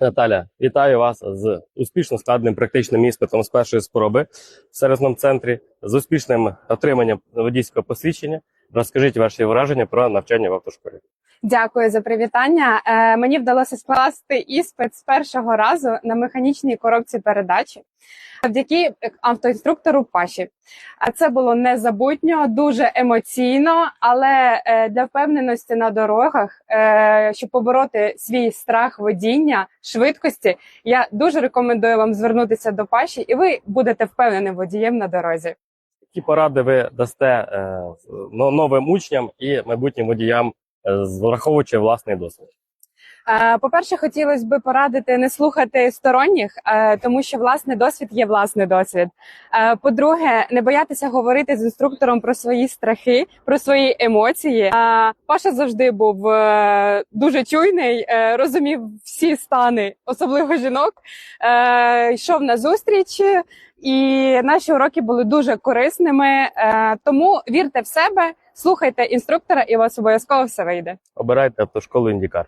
Наталя, вітаю вас з успішно складеним практичним іспитом з першої спроби в сервісному центрі, з успішним отриманням водійського посвідчення. Розкажіть ваші враження про навчання в автошколі. Дякую за привітання. Е, мені вдалося скласти іспит з першого разу на механічній коробці передачі завдяки автоінструктору Паші. А це було незабутньо, дуже емоційно, але е, для впевненості на дорогах, е, щоб побороти свій страх водіння, швидкості, я дуже рекомендую вам звернутися до Паші, і ви будете впевненим водієм на дорозі. Які поради ви дасте е, новим учням і майбутнім водіям, враховуючи власний досвід? Е, По-перше, хотілося б порадити не слухати сторонніх, е, тому що власний досвід є власний досвід. Е, По-друге, не боятися говорити з інструктором про свої страхи, про свої емоції. Паша завжди був дуже чуйний, розумів всі стани, особливо жінок. Йшов на зустрічі, і наші уроки були дуже корисними. Тому вірте в себе, слухайте інструктора, і у вас обов'язково все вийде. Обирайте автошколу індікар.